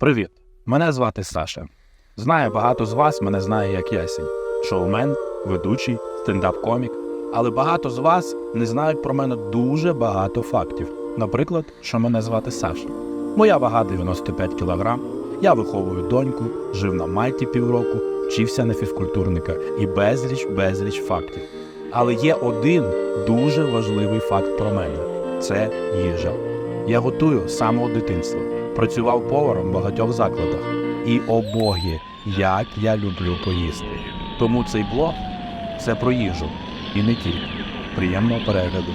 Привіт! Мене звати Саша. Знаю, багато з вас мене знає як Ясінь, шоумен, ведучий, стендап-комік. Але багато з вас не знають про мене дуже багато фактів. Наприклад, що мене звати Саша. Моя вага 95 кг, я виховую доньку, жив на Мальті півроку, вчився на фізкультурника і безліч безліч фактів. Але є один дуже важливий факт про мене це їжа. Я готую з самого дитинства. Працював поваром в багатьох закладах. І о боги, як я люблю поїсти. Тому цей блог це про їжу. І не тільки. Приємного перегляду.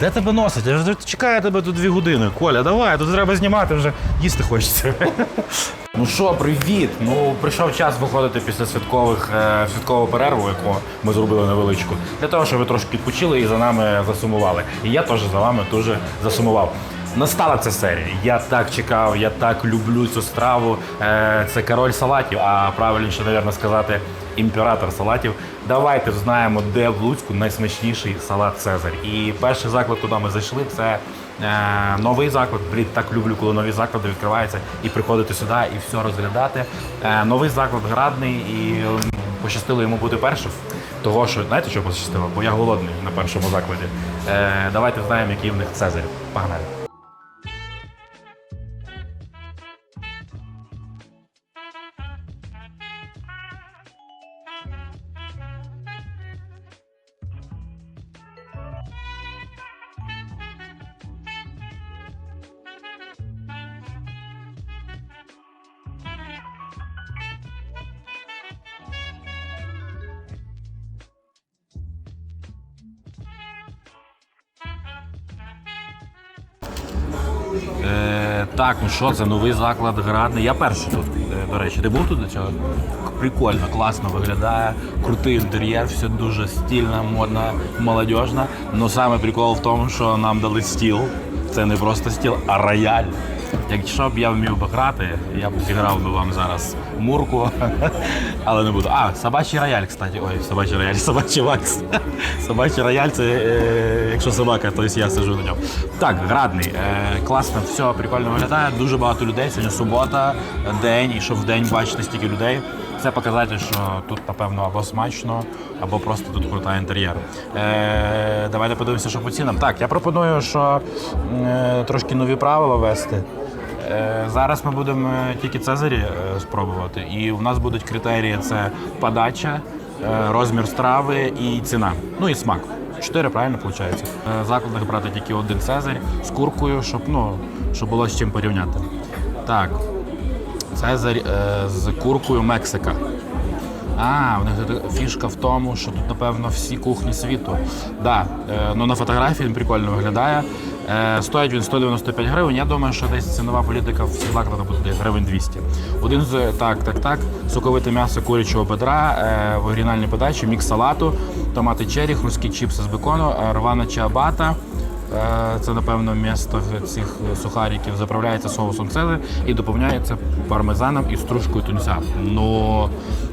Де тебе носить? Я вже чекаю тебе тут дві години. Коля, давай, тут треба знімати вже їсти хочеться. Ну що, привіт! Ну прийшов час виходити після святкових е, святкову перерву, яку ми зробили невеличку, для того, щоб ви трошки відпочили і за нами засумували. І я теж за вами дуже засумував. Настала ця серія. Я так чекав, я так люблю цю страву. Е, це король салатів, а правильніше, мабуть, сказати, імператор салатів. Давайте знаємо, де в Луцьку найсмачніший салат Цезарь. І перший заклад, куди ми зайшли, це новий заклад. Так люблю, коли нові заклади відкриваються і приходити сюди і все розглядати. Е, новий заклад градний і пощастило йому бути першим. Того, що знаєте, що пощастило? Бо я голодний на першому закладі. Е, давайте знаємо, який в них Цезарь. Погнали. Так, ну що, це новий заклад градний. Я перший тут, е, до речі. Ти був тут до цього? Прикольно, класно виглядає, крутий інтер'єр, все дуже стильно, модно, молодіжно. Ну саме прикол в тому, що нам дали стіл. Це не просто стіл, а рояль. Якщо б я вмів би грати, я б зіграв би вам зараз мурку, але не буду. А, собачий рояль, кстати. Ой, собачий рояль, собачий вакс. Собачий рояль це е, якщо собака, то я сижу на ньому. Так, градний. Е, класно, все прикольно виглядає. Дуже багато людей. Сьогодні субота, день, і щоб в день бачити стільки людей. Це показати, що тут, напевно, або смачно, або просто тут крута інтер'єр. Е, давайте подивимося, що по цінам. Так, я пропоную, що е, трошки нові правила ввести. Е, Зараз ми будемо тільки Цезарі е, спробувати, і у нас будуть критерії: це подача, е, розмір страви і ціна. Ну і смак. Чотири, правильно виходить? В закладах брати тільки один Цезарь з куркою, щоб, ну, щоб було з чим порівняти. Так, Цезарь е, з куркою Мексика. А, у них фішка в тому, що тут, напевно, всі кухні світу. Да, е, ну на фотографії він прикольно виглядає. Е, стоїть він 195 гривень. Я думаю, що десь цінова політика в закладах буде гривень 200. Один з так, так, так. Соковите м'ясо курячого бедра, е, в оригінальній подачі, мікс салату, томати черрі, хрусткі чіпси з бекону, е, рвана чиабата. Е, Це, напевно, місто цих сухариків заправляється соусом цезарь і доповняється пармезаном і стружкою тунця. Ну,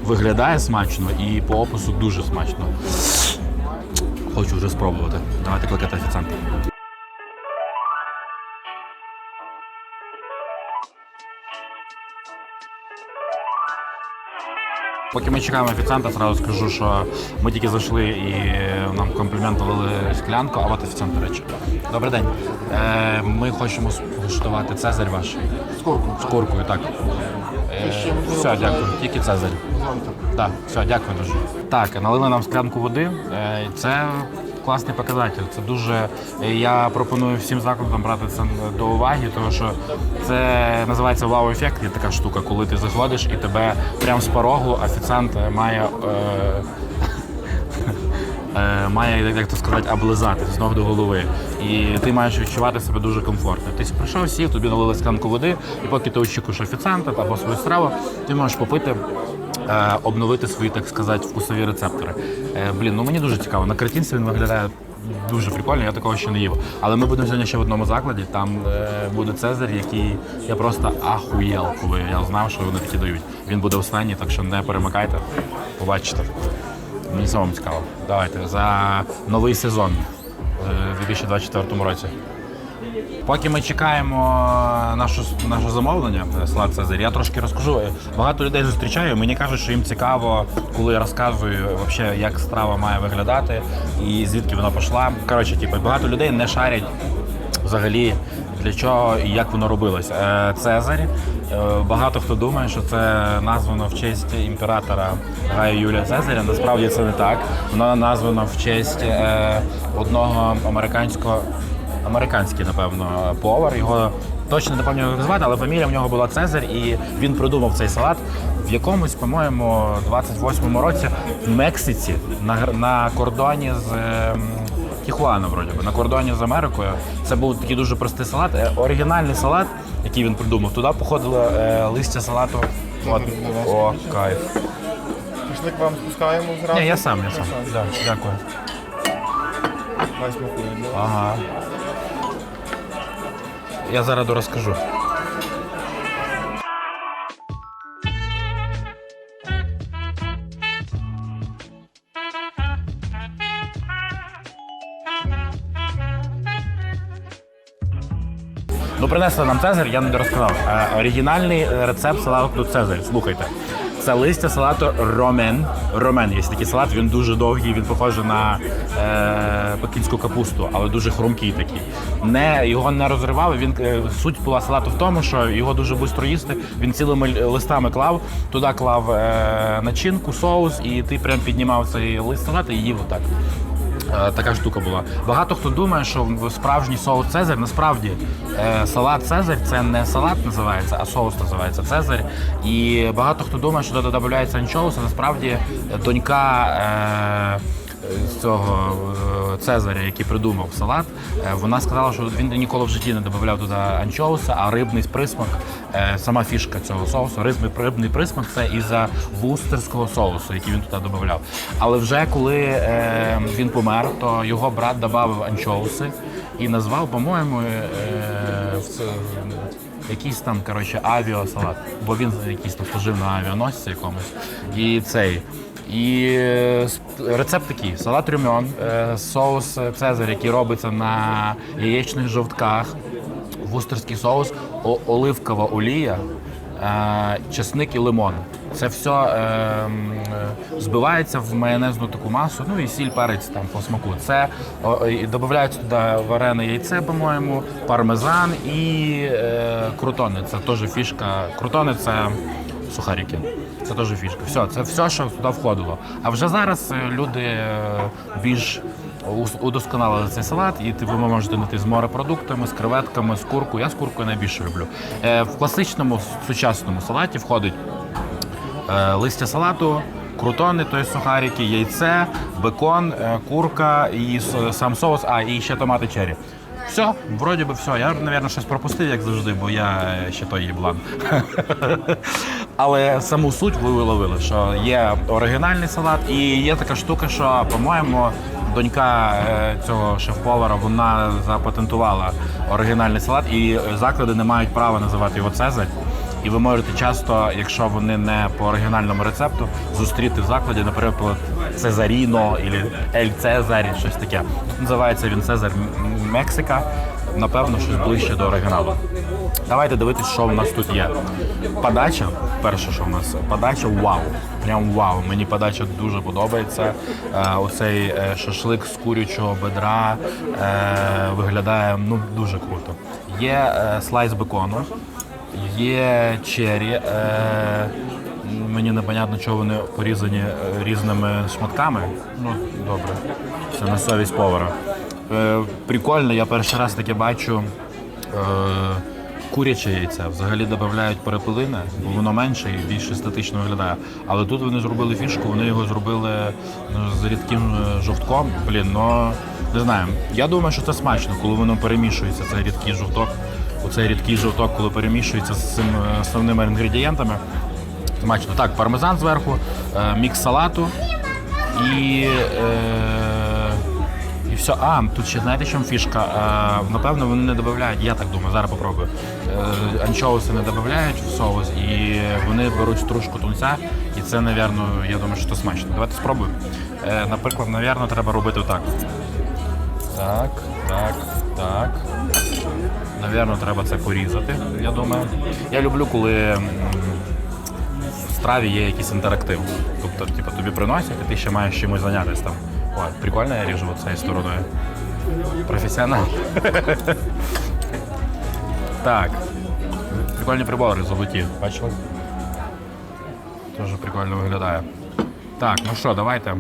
виглядає смачно і по опису дуже смачно. Хочу вже спробувати. Давайте кликати офіціанта. Поки ми чекаємо офіціанта, зразу скажу, що ми тільки зайшли і нам комплімент дали склянку, а от офіціант, до речі. Добрий день. Е, ми хочемо скуштувати Цезарь ваш. З куркою. З куркою, так. Е, все, дякую. Тільки Цезарь. Так, все, дякую дуже. Так, налили нам склянку води. Е, це класний показатель. Це дуже. е, Я пропоную всім закладам брати це до уваги, тому що це називається вау-ефект. Є така штука, коли ти заходиш і тебе прямо з порогу офіціант має. Е, е, має, як то сказати, облизати з ног до голови. І ти маєш відчувати себе дуже комфортно. Ти прийшов, сів, тобі налили склянку води, і поки ти очікуєш офіціанта або свою страву, ти можеш попити. е, Обновити свої, так сказати, вкусові рецептори. Е, Блін, ну мені дуже цікаво. На картинці він виглядає дуже прикольно, я такого ще не їв. Але ми будемо сьогодні ще в одному закладі. Там е, буде Цезарь, який я просто ахуєл, коли я знав, що вони такі дають. Він буде останній, так що не перемикайте. Побачите. Мені самому цікаво. Давайте за новий сезон е, у 2024 році. Поки ми чекаємо нашу, наше замовлення, е, салат Цезарь, я трошки розкажу. Багато людей зустрічаю. Мені кажуть, що їм цікаво, коли я розказую вообще, як страва має виглядати і звідки вона пішла. Коротше, типу, багато людей не шарять взагалі для чого і як воно робилось. Е, Цезарь. е, Багато хто думає, що це названо в честь імператора Гая Юлія Цезаря. Насправді це не так. Воно названо в честь е, одного американського американський, напевно, повар. Його точно не пам'ятаю, як звати, але фамілія в нього була Цезарь, і він придумав цей салат в якомусь, по-моєму, 28-му році в Мексиці на, на кордоні з. ем, Тіхуана, вроді би, на кордоні з Америкою. Це був такий дуже простий салат. Е, Оригінальний салат, який він придумав, туди походило е, листя салату. От. О, кайф. Пішли к вам спускаємо зразу. Ні, я сам, я сам. Да, дякую. Ага. Я зараз розкажу. Ну, принесли нам Цезарь, я не розказав. Е, оригінальний рецепт салату Цезарь. Слухайте. Це листя салату ромен. Ромен є такий салат, він дуже довгий, він похожий на е, пекінську капусту, але дуже хрумкий такий. Не, його не розривали. Він, е, суть була салату в тому, що його дуже швидко їсти. Він цілими листами клав, туди клав е, начинку, соус, і ти прям піднімав цей лист салату і їв отак. Е, Така штука була. Багато хто думає, що справжній соус Цезарь насправді е, салат Цезарь це не салат називається, а соус називається Цезарь. І багато хто думає, що туди додається анчоус, а насправді донька. З цього е, Цезаря, який придумав салат, е, вона сказала, що він ніколи в житті не додавав туди анчоуса, а рибний присмак, е, сама фішка цього соусу, рибний, присмак це із-за вустерського соусу, який він туди додавав. Але вже коли він помер, то його брат додав анчоуси і назвав, по-моєму, якийсь там коротше, авіасалат, бо він якийсь там служив на авіаносці якомусь. І цей. І е, рецепт такий: салат рюмьон, е, соус Цезарь, який робиться на яєчних жовтках, вустерський соус, оливкова олія, е, чесник і лимон. Це все е, збивається в майонезну таку масу, ну і сіль, перець там по смаку. Це о, і додається туди варене яйце, по-моєму, пармезан і е, крутони. Це теж фішка. Крутони це сухарики. Це теж фішка. Все, це все, що туди входило. А вже зараз е, люди е, більш удосконалили цей салат, і ти- ви можете знайти з морепродуктами, з креветками, з куркою. Я з куркою найбільше люблю. Е, В класичному сучасному салаті входить листя салату, крутони, тобто сухарики, яйце, бекон, курка і сам соус, а і ще томати черрі. Все, вроді би все. Я, мабуть, щось пропустив, як завжди, бо я ще той їблан. Але саму суть ви виловили, що є оригінальний салат, і є така штука, що, по-моєму, донька е, цього шеф-повара вона запатентувала оригінальний салат, і заклади не мають права називати його Цезарь. І ви можете часто, якщо вони не по оригінальному рецепту, зустріти в закладі, наприклад, Цезаріно або Ель Цезарі, щось таке. Тут називається він Цезар Мексика. Напевно, щось ближче до оригіналу. Давайте дивитись, що в нас тут є. Подача, перше, що в нас, подача вау. Прям вау. Мені подача дуже подобається. Е, оцей е, шашлик з курячого бедра е, виглядає ну, дуже круто. Є е, слайс бекону, є чері. Е, мені непонятно, чого вони порізані е, різними шматками. Ну, добре. Це на совість повара. Е, прикольно, я перший раз таке бачу. Е, Куряче яйце взагалі додають перепилини, бо воно менше і більш естетично виглядає. Але тут вони зробили фішку, вони його зробили ну, з рідким е, жовтком. Блін, ну не знаю. Я думаю, що це смачно, коли воно перемішується, цей рідкий жовток. Оцей рідкий жовток, коли перемішується з цими основними інгредієнтами. Смачно. Так, пармезан зверху, е, мікс салату і, е, все. А, тут ще знаєте, чому фішка? Е, напевно, вони не додають, я так думаю, зараз попробую. Е, анчоуси не додають в соус, і вони беруть стружку тунця, і це, напевно, я думаю, що це смачно. Давайте спробуємо. Е, наприклад, напевно, треба робити так. Так, так, так. Навірно, треба це порізати, я думаю. Я люблю, коли в страві є якийсь інтерактив. Тобто, типу, тобі приносять, і ти ще маєш чимось зайнятися там. Ой, прикольно я ріжу цією стороною. Професіонал. так. Прикольні прибори золоті. Бачили? Дуже прикольно виглядає. Так, ну що, давайте. Е,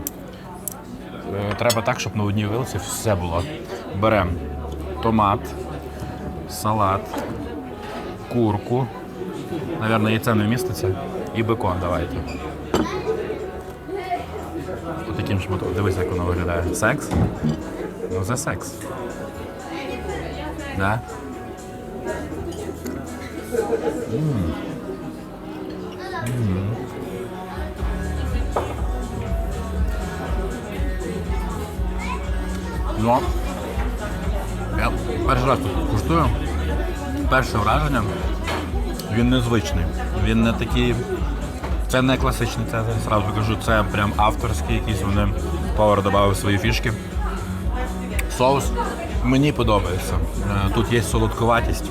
Треба так, щоб на одній вилці все було. Беремо томат, салат, курку. Навірно, яйце не вміститься. І бекон давайте. Таким шматом. Дивись, як воно виглядає. Секс? Ну, це секс. Да? М. М. Ну, я перший раз тут куштую. Перше враження. Він незвичний. Він не такий. Це не класичний цезарь, сразу кажу, це прям авторський якийсь. Вони повар додав свої фішки. Соус мені подобається. Е, Тут є солодковатість.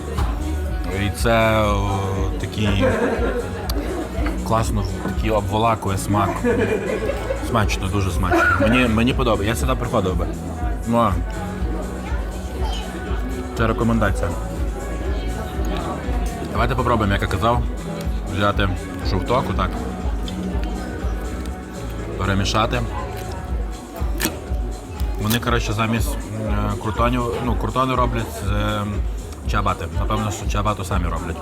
І це такий класно, такий обволакує смак. Смачно, дуже смачно. Мені, мені подобається. Я сюди приходив би. Ну. Це рекомендація. Давайте попробуємо, як я казав, взяти жовток, отак. Перемішати. Вони, коротше, замість е, крутонів, ну, крутони роблять з е, чабати. Напевно, що чабату самі роблять.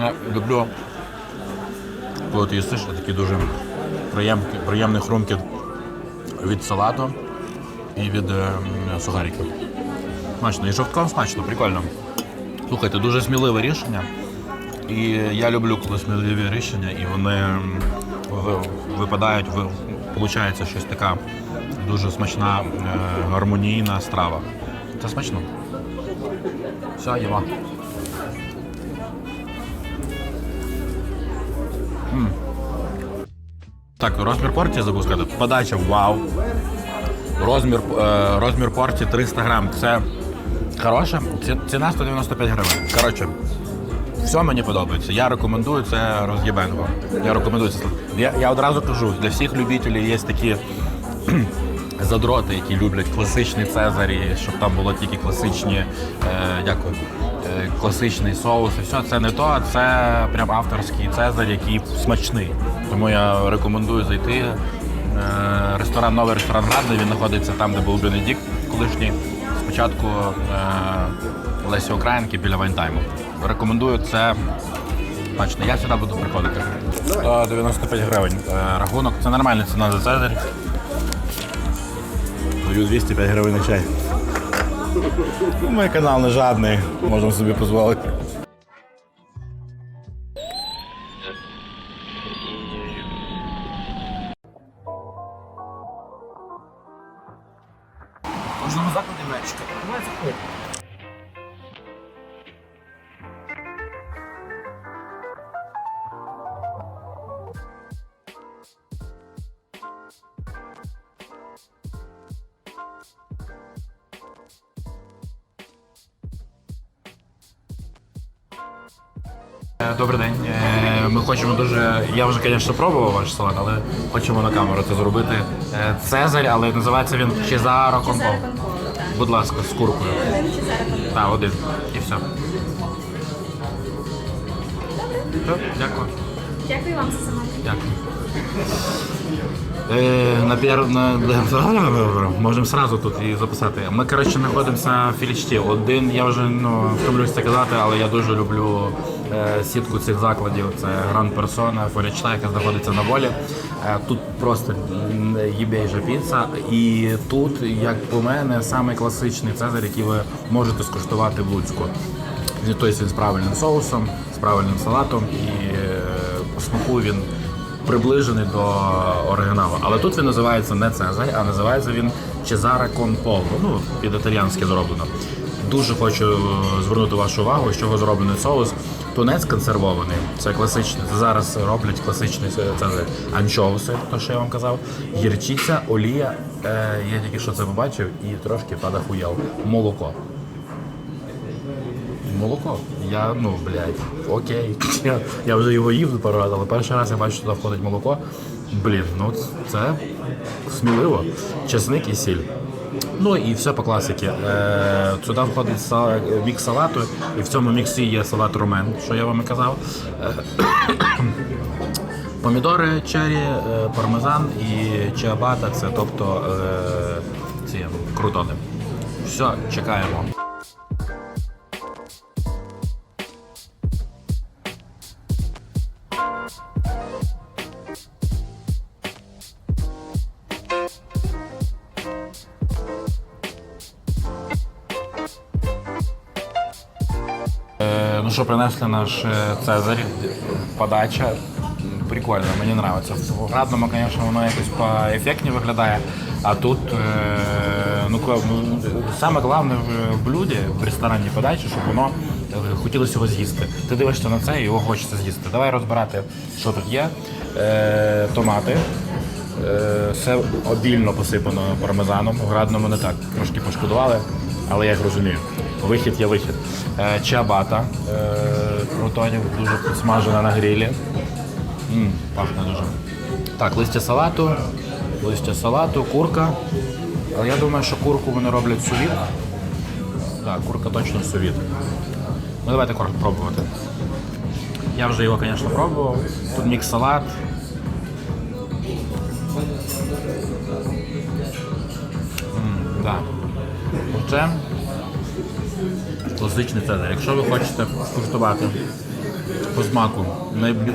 Я люблю, коли ти їсиш, такі дуже приємні, приємні хрумки від салату і від е, сухариків. Смачно. І жовтком смачно, прикольно. Слухайте, дуже сміливе рішення. І я люблю, коли сміливі рішення, і вони випадають, ви- получається щось така дуже смачна, е, гармонійна страва. Це смачно. Все, їла. Так, розмір порції забув сказати. Подача вау. Розмір, е, розмір порції 300 грам. Це хороше. Ці- Ціна 195 гривень. Коротше, все мені подобається. Я рекомендую це роз'єбенго. Я рекомендую це. Я, я одразу кажу, для всіх любителів є такі задроти, які люблять класичний Цезарі, щоб там було тільки класичні, е, дякую, е, класичний соус і все. Це не то, це прям авторський Цезарь, який смачний. Тому я рекомендую зайти. Е, Ресторан, новий ресторан Градний, він знаходиться там, де був Бенедикт колишній. Спочатку е, Лесі Українки біля Вайнтайму. Рекомендую це. Бачите, я сюди буду приходити. 95 гривень. Е, Рахунок. Це нормальна ціна за Цезарь. Даю 205 гривень на чай. Ну, Мій канал не жадний, можемо собі дозволити. Добрий день. Е, Ми хочемо дуже. Я вже, звісно, пробував ваш салат, але хочемо на камеру це зробити. Е, Цезарь, але називається він Чезаро Компо. Будь ласка, з куркою. Так, один. І все. Все, Дякую. Дякую вам за замовлення. Дякую. Е, на пір... на... Можемо сразу тут і записати. Ми, коротше, знаходимося в Філічті. Один, я вже ну, втомлюсь це казати, але я дуже люблю е, сітку цих закладів. Це Гранд Персона, Форічна, яка знаходиться на волі. Е, тут просто їбейжа піца. І тут, як по мене, самий класичний цезарь, який ви можете скуштувати в Луцьку. Тобто він з правильним соусом, з правильним салатом і е, по смаку він приближений до оригіналу. Але тут він називається не Цезарь, а називається він Чезаре Кон Поло. Ну, під італіянськи зроблено. Дуже хочу звернути вашу увагу, чого зроблений соус. Тунець консервований, це класичний. Зараз роблять класичний цезарь. Анчоуси, то що я вам казав. Гірчиця, олія. Е, я тільки що це побачив і трошки подахуяв. Молоко. Молоко. Я, ну, блядь, окей. Я, я вже його їв пару разів, але перший раз я бачу, що туди входить молоко. Блін, ну це сміливо. Чесник і сіль. Ну і все по класиці. Е, сюди входить мікс салату, і в цьому міксі є салат румен, що я вам і казав. Е, Помідори, чері, е, пармезан і чиабата це тобто ці крутони. Все, чекаємо. Що, принесли наш е, Цезарь, подача. Прикольно, мені подобається. В градному, звісно, воно якось поефектні виглядає. А тут е, ну, ну, саме головне в- блюді, в ресторанній подачі, щоб воно е, хотілося його з'їсти. Ти дивишся на це і його хочеться з'їсти. Давай розбирати, що тут є. Томати. Все обільно посипано пармезаном. В градному не так. Трошки пошкодували, але я їх розумію. Вихід є вихід. Е, Чиабата е, крутонів, дуже смажена на грілі. М, пахне дуже. Так, листя салату, листя салату, курка. Але я думаю, що курку вони роблять сувіт. Так, курка точно сувіт. Ну давайте курку пробувати. Я вже його, звісно, пробував. Тут мікс салат. Да. Оце класичний цезарь. Якщо ви хочете скуштувати по смаку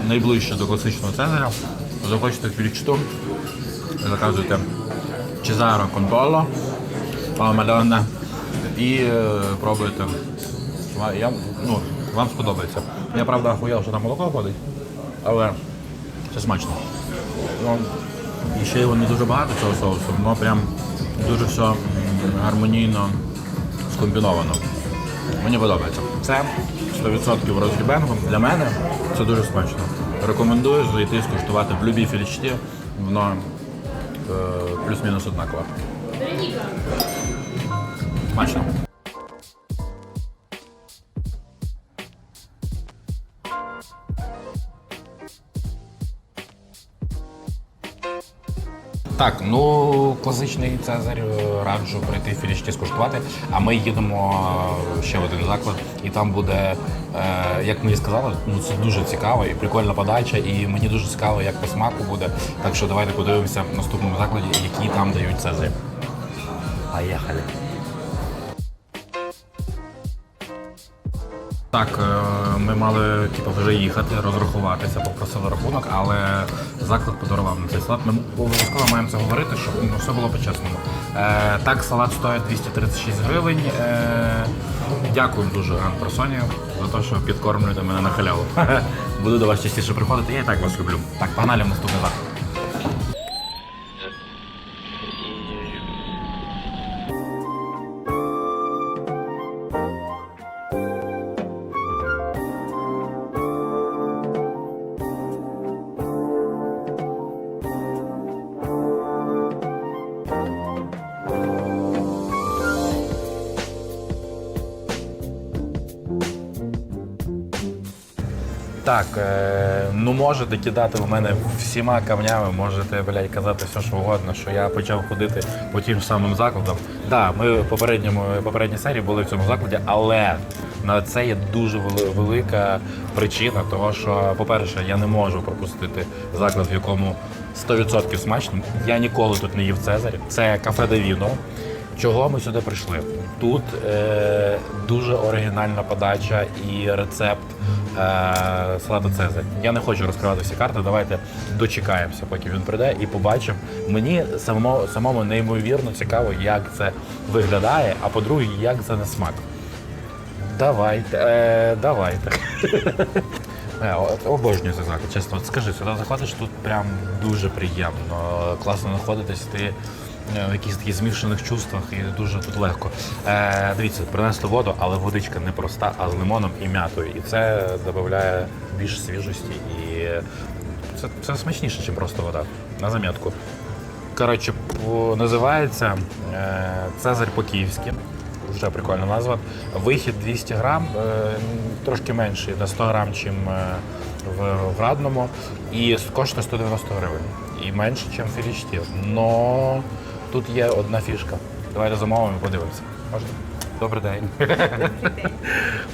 найближче до класичного цезаря, захочете філічту, заказуєте Чезаро Контоло, Мадонна, і е, пробуєте. Я, ну, вам сподобається. Я правда охуєв, що там молоко входить, але це смачно. Ну, і ще його не дуже багато цього соусу, воно прям дуже все гармонійно скомбіновано. Мені подобається. Це 100% розгібенгом. Для мене це дуже смачно. Рекомендую зайти скуштувати в любій філічті. Воно е, плюс-мінус однаково. Смачно. Так, ну класичний Цезарь е, раджу прийти в філічті скуштувати. А ми їдемо е, ще в один заклад, і там буде, е, як мені сказали, ну це дуже цікаво і прикольна подача, і мені дуже цікаво, як по смаку буде. Так що давайте подивимося в наступному закладі, які там дають Цезарь. Поїхали. Так, ми мали типу, вже їхати, розрахуватися, попросили рахунок, але заклад подарував на цей салат. Ми обов'язково маємо це говорити, щоб ну, все було по-чесному. Е, так, салат стоїть 236 гривень. Е, дякую дуже Гранд Персоні за те, що підкормлюєте мене на халяву. Буду до вас частіше приходити, я і так вас люблю. Так, погнали в наступний заклад. Так, е, ну можете кидати в мене всіма камнями, можете блядь, казати все, що угодно, що я почав ходити по тим самим закладам. Так, да, ми в попередньому попередній серії були в цьому закладі, але на це є дуже велика причина, того що, по-перше, я не можу пропустити заклад, в якому 100% смачно. Я ніколи тут не їв Цезарь. Це кафе Девіно. Чого ми сюди прийшли? Тут е, дуже оригінальна подача і рецепт салату Цезарь. Я не хочу розкривати всі карти. Давайте дочекаємося, поки він прийде, і побачимо. Мені самому, самому неймовірно цікаво, як це виглядає, а по-друге, як це на смак. Давайте, е, давайте. Е, обожнюю цей заклад, чесно. От скажи, сюди заходиш, тут прям дуже приємно. Класно знаходитись, ти е, в якихось таких змішаних чувствах і дуже тут легко. Е, дивіться, принесли воду, але водичка не проста, а з лимоном і м'ятою. І це додає більш свіжості і це, це смачніше, ніж просто вода. На замітку. Коротше, називається е, Цезарь по-київськи. Вже прикольна назва. Вихід 200 грам, е, трошки менший на 100 грам, ніж в, Радному. І коштує 190 гривень. І менше, ніж в Філічті. Но тут є одна фішка. Давайте замовимо і подивимося. Можна? Добрий день.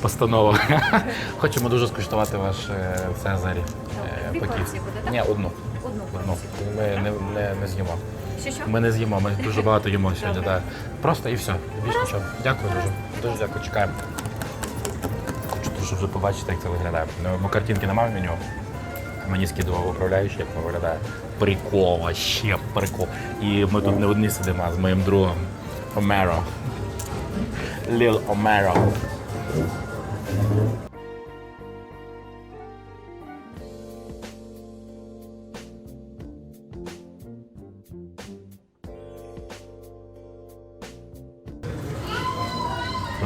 Постанова. Хочемо дуже скуштувати ваш е, Цезарь е, Дві порції буде, так? Ні, одну. Одну Ну, порцію. ми не, не, не з'їмо. Що що? Ми не з'їмо, ми дуже багато їмо сьогодні. Да. Просто і все. Більш нічого. Дякую дуже. Дуже дякую, чекаємо. Хочу дуже вже побачити, як це виглядає. Ну, Бо картинки немає в меню. Мені скидував управляючий, як воно виглядає. Прикол, вообще прикол. І ми тут не одні сидимо, а з моїм другом Омеро. Ліл Омеро.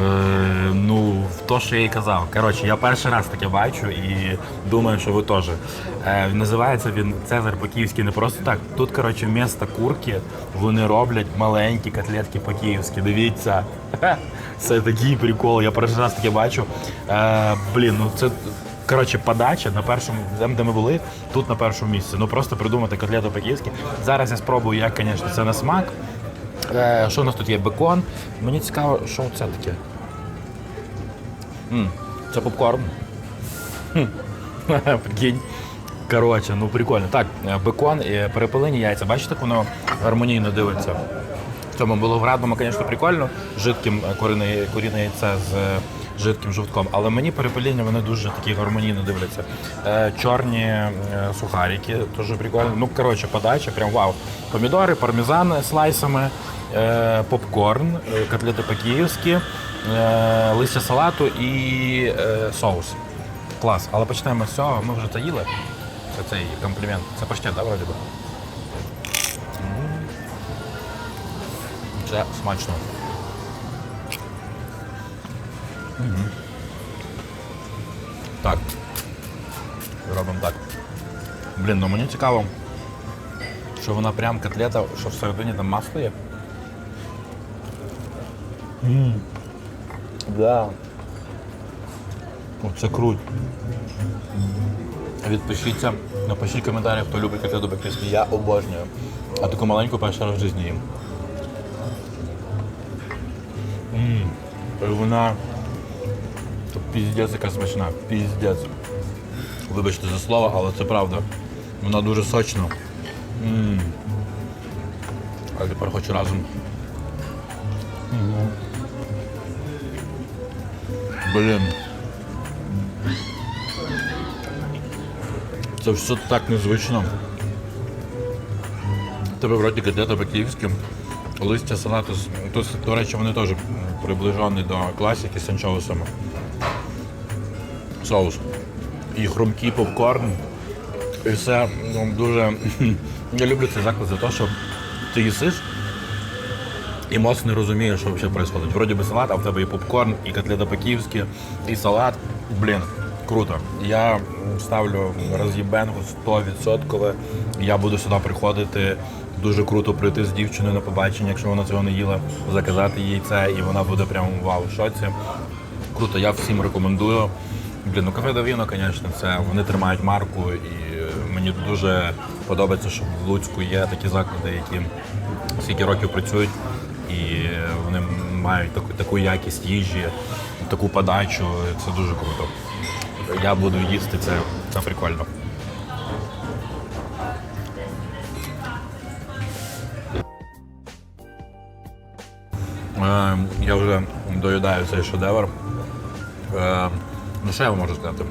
Е, ну, то, що я і казав. Коротше, я перший раз таке бачу і думаю, що ви теж. Е, називається він Цезар по-київськи не просто так. Тут, коротше, вмісто курки вони роблять маленькі котлетки по-київськи. Дивіться. Це такий прикол. Я перший раз таке бачу. Е, блін, ну це. Коротше, подача на першому, там, де ми були, тут на першому місці. Ну просто придумати котлету по-київськи. Зараз я спробую, як, звісно, це на смак. Е, що в нас тут є? Бекон. Мені цікаво, що це таке. М, це попкорн. Хм. Прикинь. Коротше, ну прикольно. Так, е, бекон і перепилені яйця. Бачите, як воно гармонійно дивиться. В цьому було в радному, звісно, прикольно. Жидким коріне курине, куріне яйце з е, жидким жовтком. Але мені перепеління вони дуже такі гармонійно дивляться. Е, чорні е, сухарики, дуже прикольно. Ну, коротше, подача, прям вау. Помідори, пармезан слайсами, е, попкорн, е, котлети по-київськи, е, листя салату і е, соус. Клас. Але почнемо з цього. Ми вже це їли. Це цей комплімент. Це паштет, так, вроді би? Це смачно. Мгм. Так. Робимо так. Блін, ну мені цікаво, що вона прям котлета, що всередині там масло є. Ммм. Да. Оце круть. Відпишіться, напишіть коментарі, хто любить котлету по-київськи. Я обожнюю. А таку маленьку перший раз в житті їм. Ммм. Вона піздець яка смачна. Піздець. Вибачте за слово, але це правда. Вона дуже сочна. Ммм. А тепер хочу разом. Мгм. Блін. Це все так незвично. Тебе вроді котлета по-київськи, листя салату. Тут, до речі, вони теж приближені до класики з анчоусами. Соус. І хрумкий попкорн. І все ну, дуже. Я люблю цей заклад за те, що ти їсиш і моцно не розумієш, що взагалі відбувається. Вроді би салат, а в тебе і попкорн, і котлета по-київськи, і салат. Блін, круто. Я ставлю роз'єбенгу 100%. Я буду сюди приходити. Дуже круто прийти з дівчиною на побачення, якщо вона цього не їла, заказати їй це, і вона буде прямо вау в шоці. Круто, я всім рекомендую. Блін, ну кафе Давіно, звісно, це вони тримають марку, і е, мені дуже подобається, що в Луцьку є такі заклади, які скільки років працюють, і е, вони мають таку, таку якість їжі, таку подачу. Це дуже круто. Я буду їсти це, це прикольно. Е, я вже доїдаю цей шедевр. Ну, що я вам можу сказати?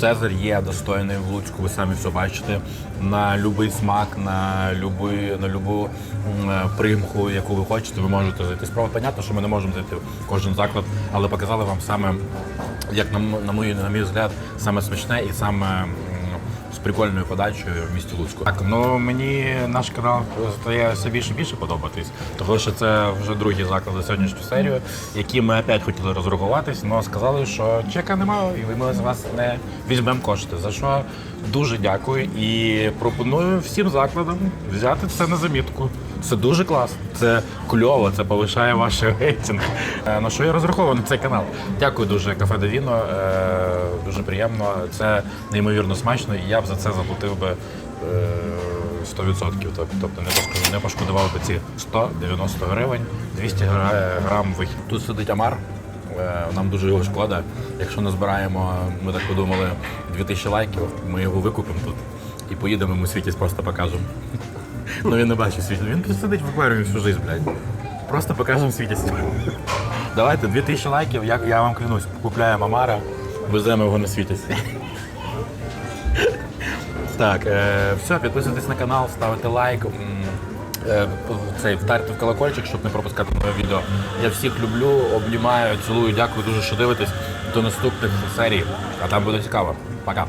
Цезарь є достойний в Луцьку, ви самі все бачите. На будь-який смак, на любу, на любу примху, яку ви хочете, ви можете зайти. Справа, понятно, що ми не можемо зайти в кожен заклад, але показали вам саме як на, на, мою, на мій взгляд, саме смачне і саме з прикольною подачею в місті Луцьку. Так, ну мені наш канал стає все більше і більше подобатись, тому що це вже другий заклад за сьогоднішню серію, які ми опять хотіли розрахуватись, але сказали, що чека немає, і ми з вас не візьмемо кошти. За що дуже дякую і пропоную всім закладам взяти це на замітку. Це дуже класно, це кльово, це повишає ваш рейтинг. Е, На що я розраховую на цей канал. Дякую дуже, кафе Девіно. е, Дуже приємно. Це неймовірно смачно, і я б за це заплатив би е, 100%. Тобто не пошкодував, не би ці 190 гривень, 200 грам вихід. Тут сидить Амар. Е, Нам дуже його шкода. Якщо назбираємо, ми так подумали, 2000 лайків, ми його викупимо тут і поїдемо, ми світість просто покажемо. Ну він не бачить світ. Він сидить в акваріумі всю жизнь, блядь. Просто покажемо світість. Давайте 2000 лайків, як я вам клянусь, купляємо Амара, веземо його на світість. Так, е, все, підписуйтесь на канал, ставите лайк. м, е, Цей вдарте в колокольчик, щоб не пропускати нове відео. Я всіх люблю, обнімаю, цілую, дякую дуже, що дивитесь. До наступних серій. А там буде цікаво. Пока.